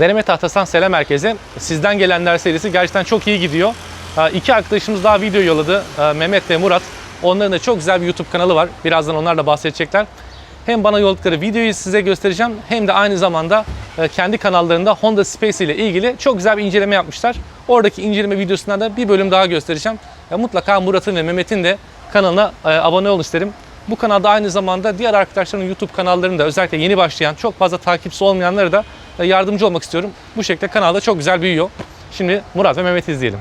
Deneme tahtasından selam herkese. Sizden gelenler serisi gerçekten çok iyi gidiyor. Ee, İki arkadaşımız daha video yolladı. Ee, Mehmet ve Murat. Onların da çok güzel bir YouTube kanalı var. Birazdan onlar da bahsedecekler. Hem bana yolladıkları videoyu size göstereceğim hem de aynı zamanda e, kendi kanallarında Honda Space ile ilgili çok güzel bir inceleme yapmışlar. Oradaki inceleme videosundan da bir bölüm daha göstereceğim. Ya mutlaka Murat'ın ve Mehmet'in de kanalına e, abone olun isterim. Bu kanalda aynı zamanda diğer arkadaşların YouTube kanallarında özellikle yeni başlayan, çok fazla takipçisi olmayanlara da e, yardımcı olmak istiyorum. Bu şekilde kanalda çok güzel büyüyor. Şimdi Murat ve Mehmet'i izleyelim.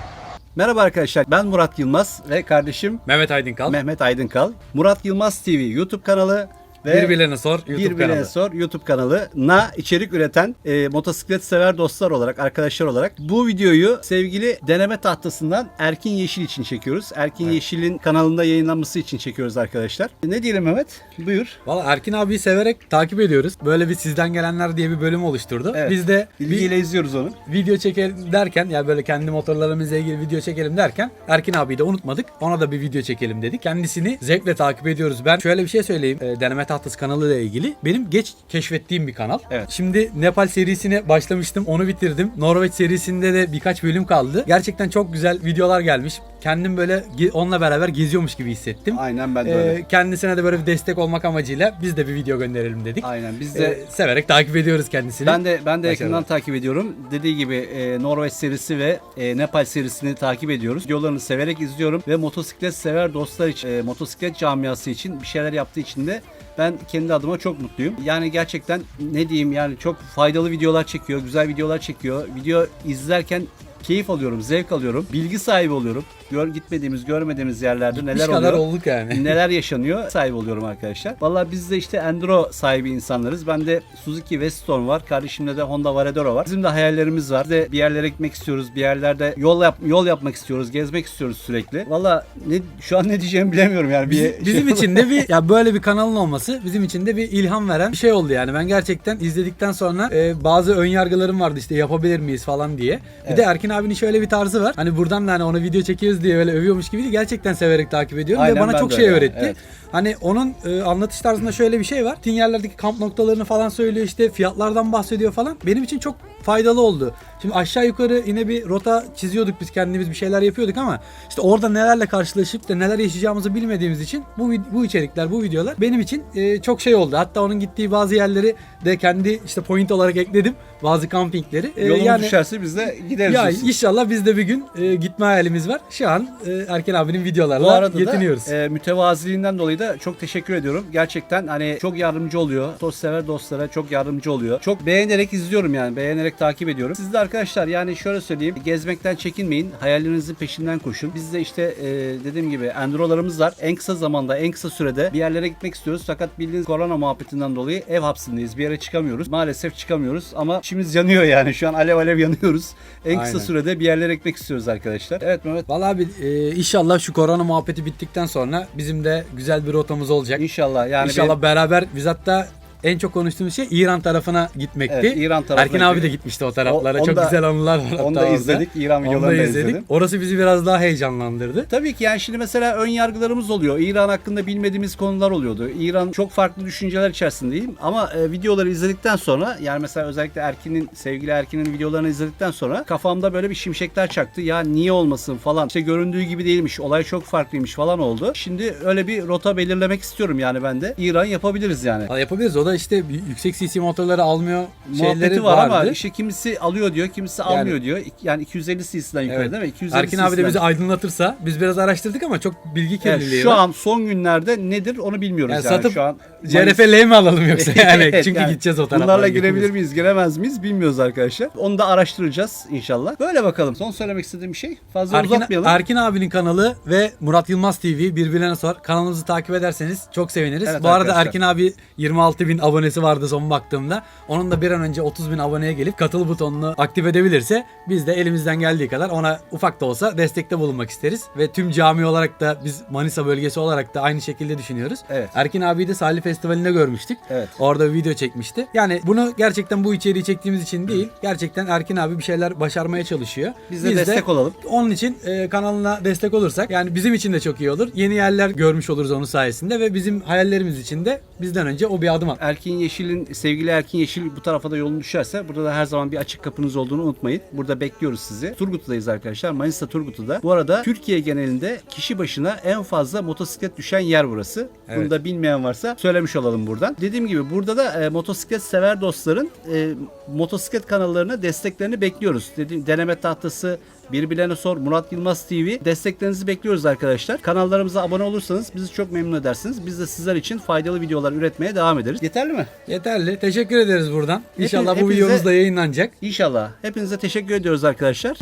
Merhaba arkadaşlar ben Murat Yılmaz ve kardeşim Mehmet Aydınkal. Mehmet Aydınkal. Murat Yılmaz TV YouTube kanalı ve Birbirlerine sor YouTube Birbirine kanalı. Sor YouTube kanalına içerik üreten e, motosiklet sever dostlar olarak, arkadaşlar olarak bu videoyu sevgili deneme tahtasından Erkin Yeşil için çekiyoruz. Erkin Yeşil'in kanalında yayınlanması için çekiyoruz arkadaşlar. Ne diyelim Mehmet? Buyur. Valla Erkin abiyi severek takip ediyoruz. Böyle bir sizden gelenler diye bir bölüm oluşturdu. Evet. Biz de İlgiyle izliyoruz onu. video çekelim derken yani böyle kendi motorlarımızla ilgili video çekelim derken Erkin abiyi de unutmadık. Ona da bir video çekelim dedik. Kendisini zevkle takip ediyoruz. Ben şöyle bir şey söyleyeyim. e, Deneme Tahtası kanalıyla ilgili. Benim geç keşfettiğim bir kanal. Evet. Şimdi Nepal serisine başlamıştım. Onu bitirdim. Norveç serisinde de birkaç bölüm kaldı. Gerçekten çok güzel videolar gelmiş. Kendim böyle onunla beraber geziyormuş gibi hissettim. Aynen ben de Ee, öyle. kendisine de böyle bir destek olmak amacıyla biz de bir video gönderelim dedik. Aynen biz Ee, de severek takip ediyoruz kendisini. Ben de ben de yakından takip ediyorum. Dediği gibi e, Norveç serisi ve e, Nepal serisini takip ediyoruz. Videolarını severek izliyorum ve motosiklet sever dostlar için, e, motosiklet camiası için bir şeyler yaptığı için de ben kendi adıma çok mutluyum. Yani gerçekten ne diyeyim yani çok faydalı videolar çekiyor, güzel videolar çekiyor. Video izlerken keyif alıyorum, zevk alıyorum, bilgi sahibi oluyorum. Gör, gitmediğimiz, görmediğimiz yerlerde neler kadar oluyor olduk yani. neler yaşanıyor sahip oluyorum arkadaşlar. Vallahi biz de işte Enduro sahibi insanlarız. Ben de Suzuki Weststorm var. Kardeşimde de Honda Varadero var. Bizim de hayallerimiz var. Biz de bir yerlere gitmek istiyoruz. Bir yerlerde yol yap yol yapmak istiyoruz. Gezmek istiyoruz sürekli. Vallahi ne şu an ne diyeceğimi bilemiyorum yani. Bir Bizim, bizim için de bir ya böyle bir kanalın olması bizim için de bir ilham veren bir şey oldu yani. Ben gerçekten izledikten sonra e, bazı ön yargılarım vardı işte yapabilir miyiz falan diye. Bir de Erkin abinin şöyle bir tarzı var. Hani buradan da hani ona video çekiyoruz diye böyle övüyormuş gibi değil. Gerçekten severek takip ediyorum Aynen, ve bana çok şey öğretti. Evet. Hani onun e, anlatış tarzında şöyle bir şey var. Tin yerlerdeki kamp noktalarını falan söylüyor işte fiyatlardan bahsediyor falan. Benim için çok faydalı oldu. Şimdi aşağı yukarı yine bir rota çiziyorduk biz kendimiz bir şeyler yapıyorduk ama işte orada nelerle karşılaşıp da neler yaşayacağımızı bilmediğimiz için bu bu içerikler, bu videolar benim için e, çok şey oldu. Hatta onun gittiği bazı yerleri de kendi işte point olarak ekledim. Bazı kampingleri. E, yolumuz düşerse biz de gideriz. ya diyorsun. inşallah biz de bir gün e, gitme hayalimiz var. Şu an e, Erken abinin videolarla Bu arada yetiniyoruz. da e, mütevaziliğinden dolayı da çok teşekkür ediyorum. Gerçekten hani çok yardımcı oluyor. Dost sever dostlara çok yardımcı oluyor. Çok beğenerek izliyorum yani. Beğenerek takip ediyorum. Siz de arkadaşlar yani şöyle söyleyeyim. Gezmekten çekinmeyin. Hayallerinizin peşinden koşun. Biz de işte e, dediğim gibi endurolarımız var. En kısa zamanda, en kısa sürede bir yerlere gitmek istiyoruz. Fakat bildiğiniz korona muhabbetinden dolayı ev hapsindeyiz. Bir yere çıkamıyoruz. Maalesef çıkamıyoruz ama içimiz yanıyor yani. Şu an alev alev yanıyoruz. En kısa Aynen. sürede bir yerlere gitmek istiyoruz arkadaşlar. Evet Mehmet. Vallahi abi e, inşallah şu korona muhabbeti bittikten sonra bizim de güzel bir rotamız olacak. İnşallah yani İnşallah bir- beraber biz hatta en çok konuştuğumuz şey İran tarafına gitmekti. Evet, İran tarafına Erkin abi de gitmişti o taraflara. O- onu çok güzel anılar var Onu da izledik. İran videolarını da izledik. izledim. Orası bizi biraz daha heyecanlandırdı. Tabii ki yani şimdi mesela ön yargılarımız oluyor. İran hakkında bilmediğimiz konular oluyordu. İran çok farklı düşünceler içerisindeyim. Ama e, videoları izledikten sonra yani mesela özellikle Erkin'in, sevgili Erkin'in videolarını izledikten sonra kafamda böyle bir şimşekler çaktı. Ya niye olmasın falan. İşte göründüğü gibi değilmiş. Olay çok farklıymış falan oldu. Şimdi öyle bir rota belirlemek istiyorum yani ben de. İran yapabiliriz yani. Valla yapabiliriz. O da işte bir- yüksek CC motorları almıyor Muhabbeti şeyleri var vardı. ama işte kimisi alıyor diyor, kimisi Yani- almıyor diyor. Yani 250 cc'den yukarı Evet. değil mi? 250 Erkin abi de bizi aydınlatırsa biz biraz araştırdık ama çok bilgi Yani kirliliği şu var. an son günlerde nedir onu bilmiyoruz Yani yani. satıp şu an CRF mi alalım yoksa yani? Evet, Çünkü yani gideceğiz o taraflara. Bunlarla girebilir miyiz, giremez miyiz bilmiyoruz arkadaşlar. Onu da araştıracağız inşallah. Böyle bakalım. Son söylemek istediğim bir şey. Fazla Erkin, uzatmayalım. Erkin abinin kanalı ve Murat Yılmaz TV birbirlerine sor. Kanalımızı takip ederseniz çok seviniriz. Evet Bu arada arkadaşlar. Erkin abi 26 bin abonesi vardı son baktığımda. Onun da bir an önce 30 bin aboneye gelip katıl butonunu aktif edebilirse biz de elimizden geldiği kadar ona ufak da olsa destekte bulunmak isteriz. Ve tüm cami olarak da biz Manisa bölgesi olarak da aynı şekilde düşünüyoruz. Evet. Erkin abiyi de Salih Festivali'nde görmüştük. Evet. Orada video çekmişti. Yani bunu gerçekten bu içeriği çektiğimiz için değil. Gerçekten Erkin abi bir şeyler başarmaya çalışıyor. Biz de destek olalım. Onun için e, kanalına destek olursak yani bizim için de çok iyi olur. Yeni yerler görmüş oluruz onun sayesinde ve bizim hayallerimiz için de bizden önce o bir adım atmış Erkin Yeşil'in sevgili Erkin Yeşil bu tarafa da yolun düşerse burada da her zaman bir açık kapınız olduğunu unutmayın. Burada bekliyoruz sizi. Turgut'tayız arkadaşlar. Manisa Turgut'ta. Bu arada Türkiye genelinde kişi başına en fazla motosiklet düşen yer burası. Bunu Evet. da bilmeyen varsa söylemiş olalım buradan. Dediğim gibi burada da e, motosiklet sever dostların e, motosiklet kanallarına desteklerini bekliyoruz. Dediğim deneme tahtası Birbirlerine sor Murat Yılmaz TV desteklerinizi bekliyoruz arkadaşlar. Kanallarımıza abone olursanız bizi çok memnun edersiniz. Biz de sizler için faydalı videolar üretmeye devam ederiz. Yeterli mi? Yeterli. Teşekkür ederiz buradan. İnşallah bu hepinize- videomuz da yayınlanacak. İnşallah. Hepinize teşekkür ediyoruz arkadaşlar.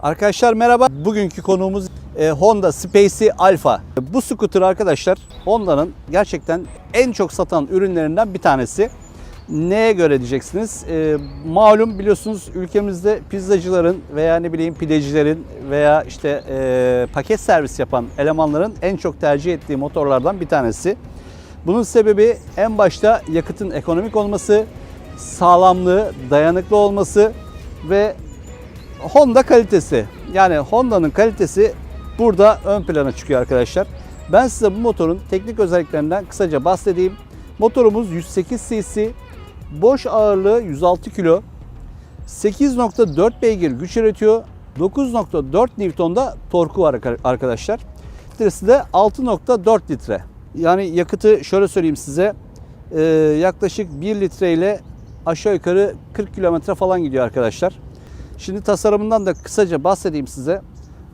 Arkadaşlar merhaba. Bugünkü konuğumuz e, Honda Space Alpha. Bu scooter arkadaşlar Honda'nın gerçekten en çok satan ürünlerinden bir tanesi. Neye göre diyeceksiniz? E, malum biliyorsunuz ülkemizde pizzacıların veya ne bileyim pidecilerin veya işte e, paket servis yapan elemanların en çok tercih ettiği motorlardan bir tanesi. Bunun sebebi en başta yakıtın ekonomik olması, sağlamlığı, dayanıklı olması ve Honda kalitesi. Yani Honda'nın kalitesi burada ön plana çıkıyor arkadaşlar. Ben size bu motorun teknik özelliklerinden kısaca bahsedeyim. Motorumuz 108 cc, boş ağırlığı 106 kilo, 8.4 beygir güç üretiyor, 9.4 Newton'da torku var arkadaşlar. Litresi de 6.4 litre. Yani yakıtı şöyle söyleyeyim size. Yaklaşık 1 litre ile aşağı yukarı 40 kilometre falan gidiyor arkadaşlar. Şimdi tasarımından da kısaca bahsedeyim size.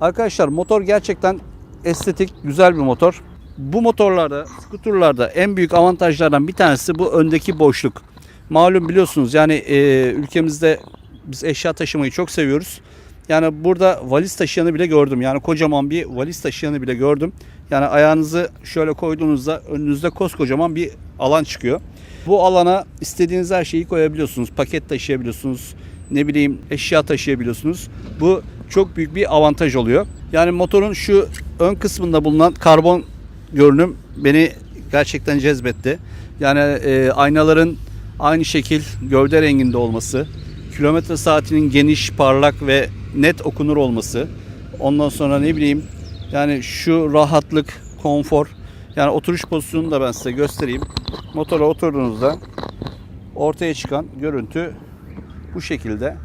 Arkadaşlar motor gerçekten estetik, güzel bir motor. Bu motorlarda, skuterlarda en büyük avantajlardan bir tanesi bu öndeki boşluk. Malum biliyorsunuz yani e, ülkemizde biz eşya taşımayı çok seviyoruz. Yani burada valiz taşıyanı bile gördüm. Yani kocaman bir valiz taşıyanı bile gördüm. Yani ayağınızı şöyle koyduğunuzda önünüzde koskocaman bir alan çıkıyor. Bu alana istediğiniz her şeyi koyabiliyorsunuz. Paket taşıyabiliyorsunuz. Ne bileyim eşya taşıyabiliyorsunuz. Bu çok büyük bir avantaj oluyor. Yani motorun şu ön kısmında bulunan karbon görünüm beni gerçekten cezbetti. Yani e, aynaların aynı şekil gövde renginde olması, kilometre saatinin geniş, parlak ve net okunur olması. Ondan sonra ne bileyim yani şu rahatlık, konfor. Yani oturuş pozisyonunu da ben size göstereyim. Motora oturduğunuzda ortaya çıkan görüntü bu şekilde.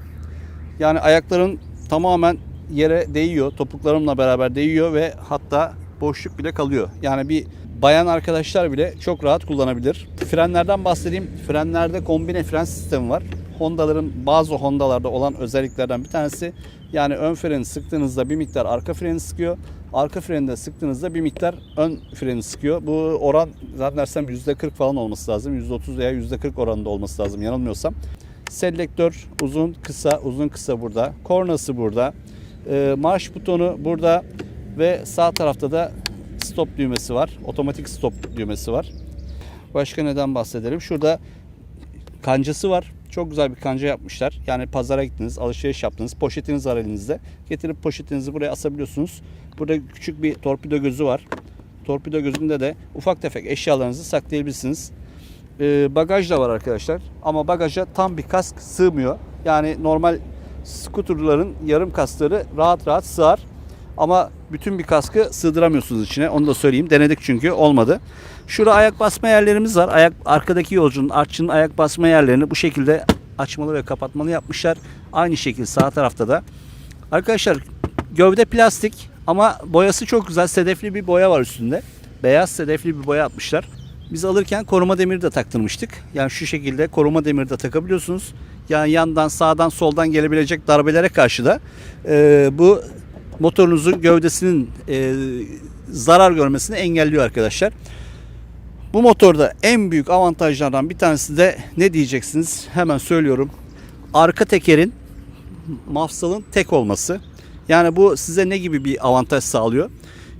Yani ayakların tamamen yere değiyor. Topuklarımla beraber değiyor ve hatta boşluk bile kalıyor. Yani bir bayan arkadaşlar bile çok rahat kullanabilir. Frenlerden bahsedeyim. Frenlerde kombine fren sistemi var. Honda'ların bazı Honda'larda olan özelliklerden bir tanesi. Yani ön freni sıktığınızda bir miktar arka freni sıkıyor. Arka freni de sıktığınızda bir miktar ön freni sıkıyor. Bu oran zannedersem %40 falan olması lazım. %30 veya %40 oranında olması lazım yanılmıyorsam. Selektör uzun kısa uzun kısa burada. Kornası burada. Ee, marş butonu burada ve sağ tarafta da stop düğmesi var. Otomatik stop düğmesi var. Başka neden bahsedelim? Şurada kancası var. Çok güzel bir kanca yapmışlar. Yani pazara gittiniz, alışveriş yaptınız, poşetiniz var elinizde. Getirip poşetinizi buraya asabiliyorsunuz. Burada küçük bir torpido gözü var. Torpido gözünde de ufak tefek eşyalarınızı saklayabilirsiniz. Ee, bagaj da var arkadaşlar. Ama bagaja tam bir kask sığmıyor. Yani normal skuterların yarım kaskları rahat rahat sığar. Ama bütün bir kaskı sığdıramıyorsunuz içine. Onu da söyleyeyim. Denedik çünkü olmadı. Şurada ayak basma yerlerimiz var. Ayak arkadaki yolcunun, artçının ayak basma yerlerini bu şekilde açmalı ve kapatmalı yapmışlar. Aynı şekilde sağ tarafta da. Arkadaşlar gövde plastik ama boyası çok güzel. Sedefli bir boya var üstünde. Beyaz sedefli bir boya atmışlar. Biz alırken koruma demiri de taktırmıştık. Yani şu şekilde koruma demiri de takabiliyorsunuz. Yani yandan, sağdan, soldan gelebilecek darbelere karşı da e, bu motorunuzun gövdesinin e, zarar görmesini engelliyor arkadaşlar. Bu motorda en büyük avantajlardan bir tanesi de ne diyeceksiniz? Hemen söylüyorum. Arka tekerin mafsalın tek olması. Yani bu size ne gibi bir avantaj sağlıyor?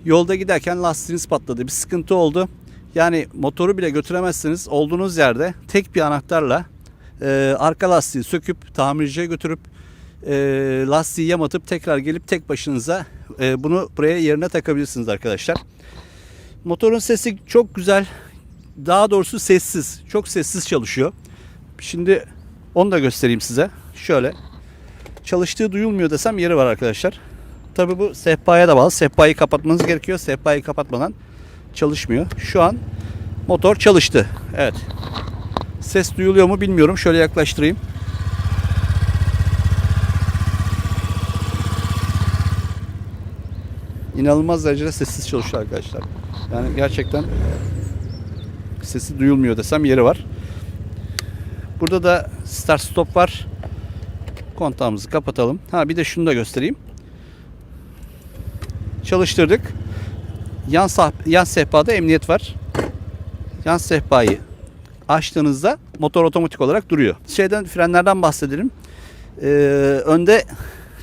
Yolda giderken lastiğiniz patladı, bir sıkıntı oldu. Yani motoru bile götüremezsiniz. Olduğunuz yerde tek bir anahtarla e, arka lastiği söküp tamirciye götürüp e, lastiği yamatıp tekrar gelip tek başınıza e, bunu buraya yerine takabilirsiniz arkadaşlar. Motorun sesi çok güzel. Daha doğrusu sessiz. Çok sessiz çalışıyor. Şimdi onu da göstereyim size. Şöyle. Çalıştığı duyulmuyor desem yeri var arkadaşlar. tabi bu sehpaya da bağlı. Sehpayı kapatmanız gerekiyor. Sehpayı kapatmadan çalışmıyor. Şu an motor çalıştı. Evet. Ses duyuluyor mu bilmiyorum. Şöyle yaklaştırayım. İnanılmaz derecede sessiz çalışıyor arkadaşlar. Yani gerçekten sesi duyulmuyor desem yeri var. Burada da start stop var. Kontağımızı kapatalım. Ha bir de şunu da göstereyim. Çalıştırdık. Yan, sah- yan sehpada emniyet var. Yan sehpayı açtığınızda motor otomatik olarak duruyor. Şeyden frenlerden bahsedelim. Ee, önde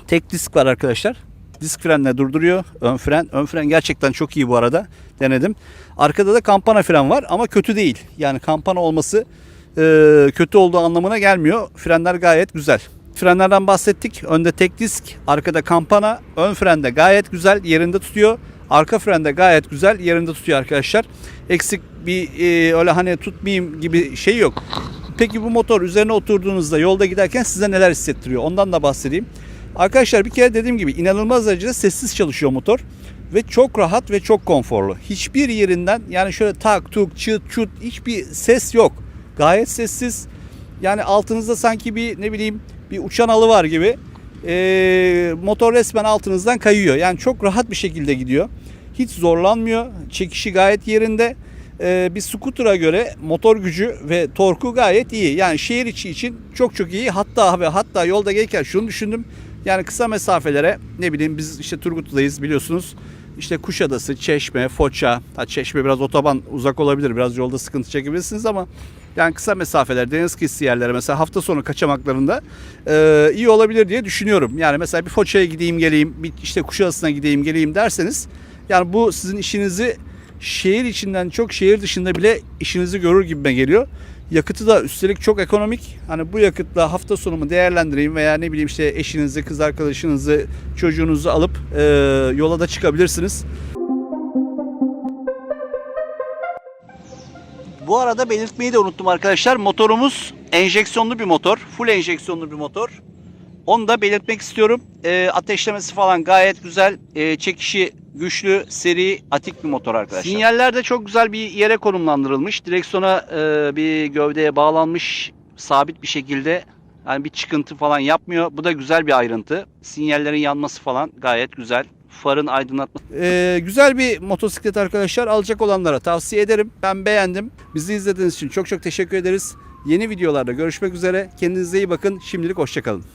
tek disk var arkadaşlar. Disk frenle durduruyor. Ön fren. Ön fren gerçekten çok iyi bu arada. Denedim. Arkada da kampana fren var ama kötü değil. Yani kampana olması e, kötü olduğu anlamına gelmiyor. Frenler gayet güzel. Frenlerden bahsettik. Önde tek disk, arkada kampana, ön frende gayet güzel yerinde tutuyor. Arka frende gayet güzel yerinde tutuyor arkadaşlar. Eksik bir e, öyle hani tutmayayım gibi şey yok. Peki bu motor üzerine oturduğunuzda yolda giderken size neler hissettiriyor? Ondan da bahsedeyim. Arkadaşlar bir kere dediğim gibi inanılmaz derecede sessiz çalışıyor motor ve çok rahat ve çok konforlu. Hiçbir yerinden yani şöyle tak tuk çıt çut hiçbir ses yok. Gayet sessiz. Yani altınızda sanki bir ne bileyim bir uçan alı var gibi. Ee, motor resmen altınızdan kayıyor. Yani çok rahat bir şekilde gidiyor. Hiç zorlanmıyor. Çekişi gayet yerinde. Ee, bir scooter'a göre motor gücü ve torku gayet iyi. Yani şehir içi için çok çok iyi. Hatta ve hatta yolda gelirken şunu düşündüm. Yani kısa mesafelere ne bileyim biz işte Turgutlu'dayız biliyorsunuz. İşte Kuşadası, Çeşme, Foça. Ha Çeşme biraz otoban uzak olabilir. Biraz yolda sıkıntı çekebilirsiniz ama yani kısa mesafeler, deniz kıyısı yerlere mesela hafta sonu kaçamaklarında e, iyi olabilir diye düşünüyorum. Yani mesela bir Foça'ya gideyim geleyim, bir işte Kuşadası'na gideyim geleyim derseniz yani bu sizin işinizi şehir içinden çok şehir dışında bile işinizi görür gibime geliyor. Yakıtı da üstelik çok ekonomik. Hani bu yakıtla hafta sonumu değerlendireyim veya ne bileyim işte eşinizi, kız arkadaşınızı, çocuğunuzu alıp e, yola da çıkabilirsiniz. Bu arada belirtmeyi de unuttum arkadaşlar. Motorumuz enjeksiyonlu bir motor. Full enjeksiyonlu bir motor. Onu da belirtmek istiyorum. E, ateşlemesi falan gayet güzel. E, çekişi güçlü, seri, atik bir motor arkadaşlar. Sinyaller de çok güzel bir yere konumlandırılmış. Direksiyona e, bir gövdeye bağlanmış sabit bir şekilde. Yani bir çıkıntı falan yapmıyor. Bu da güzel bir ayrıntı. Sinyallerin yanması falan gayet güzel. Farın aydınlatması. Ee, güzel bir motosiklet arkadaşlar. Alacak olanlara tavsiye ederim. Ben beğendim. Bizi izlediğiniz için çok çok teşekkür ederiz. Yeni videolarda görüşmek üzere. Kendinize iyi bakın. Şimdilik hoşçakalın.